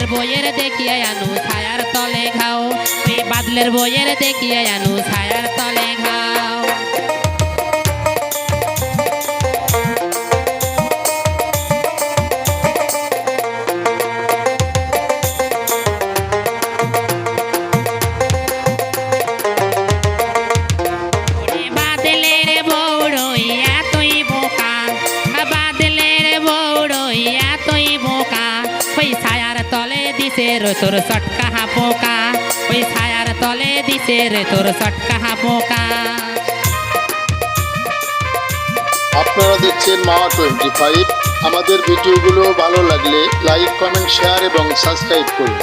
বাদলের বইয়ের দেখিয়ে আনু ছায়ার তলে খাও ওই বাদলের বইয়ের দেখিয়ে আনু ছায়ার রে তোর সটকা পোকা, ওই ছায়ার তলে দিছে রে তোর সটকা পোকা। আপনারা দেখছেন মাওয়া টোয়েন্টি ফাইভ। আমাদের ভিডিওগুলো ভালো লাগলে লাইক, কমেন্ট, শেয়ার এবং সাবস্ক্রাইব করুন।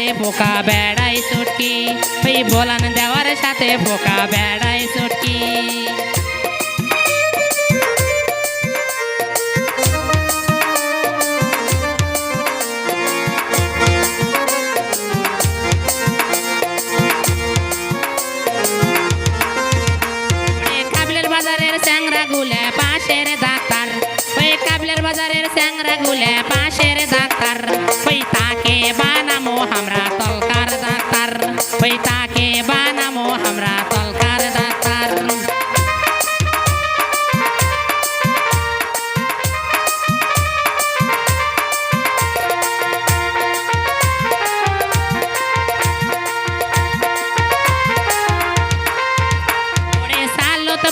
সাথে পোকা বেড়াই চটকি। ওই ভোলান দেওয়ার সাথে পোকা বেড়াই কাবলের বাজারের পাশের ডাক্তার ওই কাবলের বাজারের চ্যাংরা গুলে পাশের ডাক্তার ওই তাকে বানামো আমরা তলকার ডাক্তার ওই তাকে বানামো আমরা তলকার ডাক্তার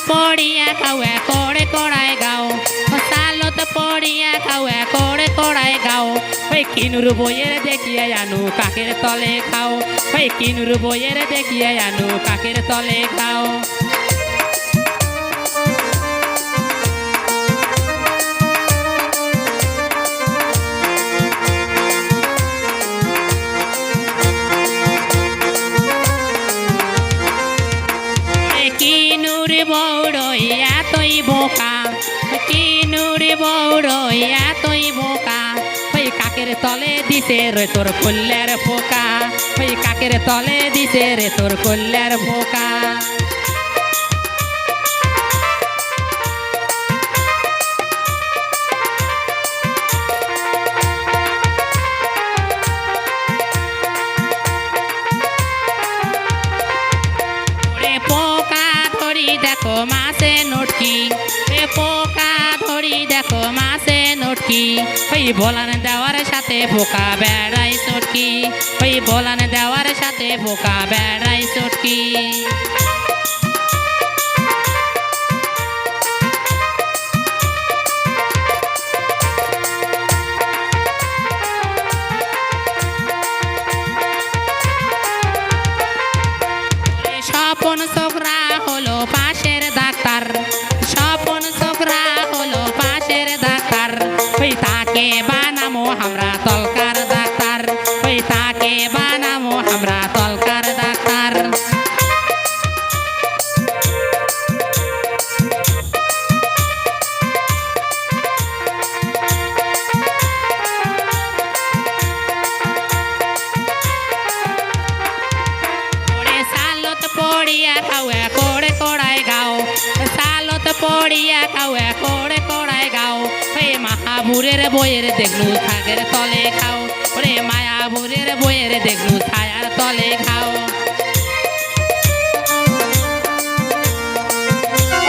পড়িয়া খাওয়া পড়িয়া খাওয়া করে কড়াই গাও ওই কিনুর বইয়ের দেখিয়া আনু, কাকের তলে খাও। ওই কিনুর বইয়ের দেখিয়া আনু, কাকের তলে খাও। কিনুর বৌড়ই এতই বোকা কিনুর বৌড়ই এতই বোকা। ওই কাকের তলে দিছে রে তোর কল্যার পোকা ওই কাকের তলে দিছে রে তোর কল্যার পোকা দেখো মাছে নটকি। এ পোকা ধরি দেখো মাছে নটকি। ওই বলান দেওয়ার সাথে পোকা বেড়াই চটকি। ওই বলান দেওয়ার সাথে পোকা বেড়াই চটকি। স্বপন ছোকরা হলো পাশের খাওয়া করে কড়াই গাও। সালত পড়িয়া খাওয়া করে কড়াই গাও। ওই মাহাবুরের বইয়ের দেখলু থাকের তলে খাও। ওরে মায়াবুরের বইয়ের দেখলু ছায়ার তলে খাও।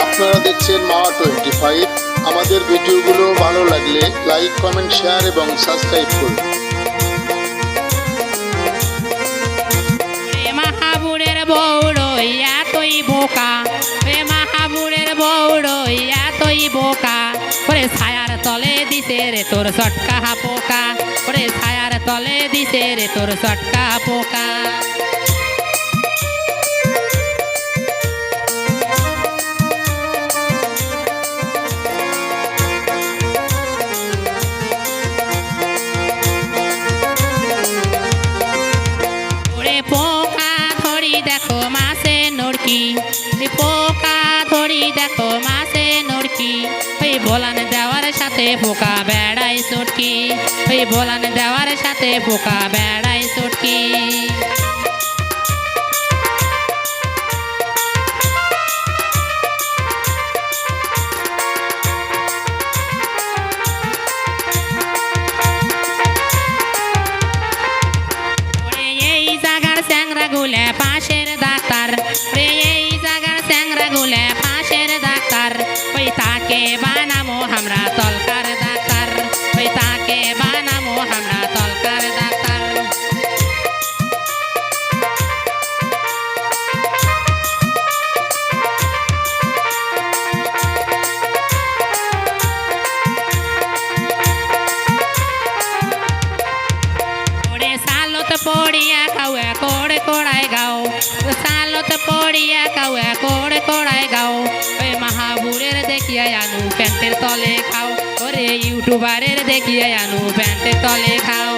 আপনারা দেখছেন মাওয়া টোয়েন্টি ফাইভ আমাদের ভিডিওগুলো ভালো লাগলে লাইক কমেন্ট শেয়ার এবং সাবস্ক্রাইব করুন। রে মাহাবুরের বোকা। রে মাহাবুরের বৌড়ো এতই বোকা। ওরে ছায়ার তলে দিছে রে তোর সটকা পোকা। ওরে ছায়ার তলে দিছে রে তোর সটকা পোকা। দেখো ওই বলান দেওয়ার সাথে পোকা বেড়াই চটকি। ওই বোলান দেওয়ার সাথে পোকা বেড়াই চটকি। সালত পড়িয়া খাওয়া কোড়ে কোড়ায় গাও। সালত পড়িয়া খাওয়া কোড়ে কোড়ায় গাও। ওই মহাবুরের দেখিয়া আনু, প্যান্টের তলে খাও। ওরে ইউটিউবারের দেখিয়া আনু, প্যান্টের তলে খাও।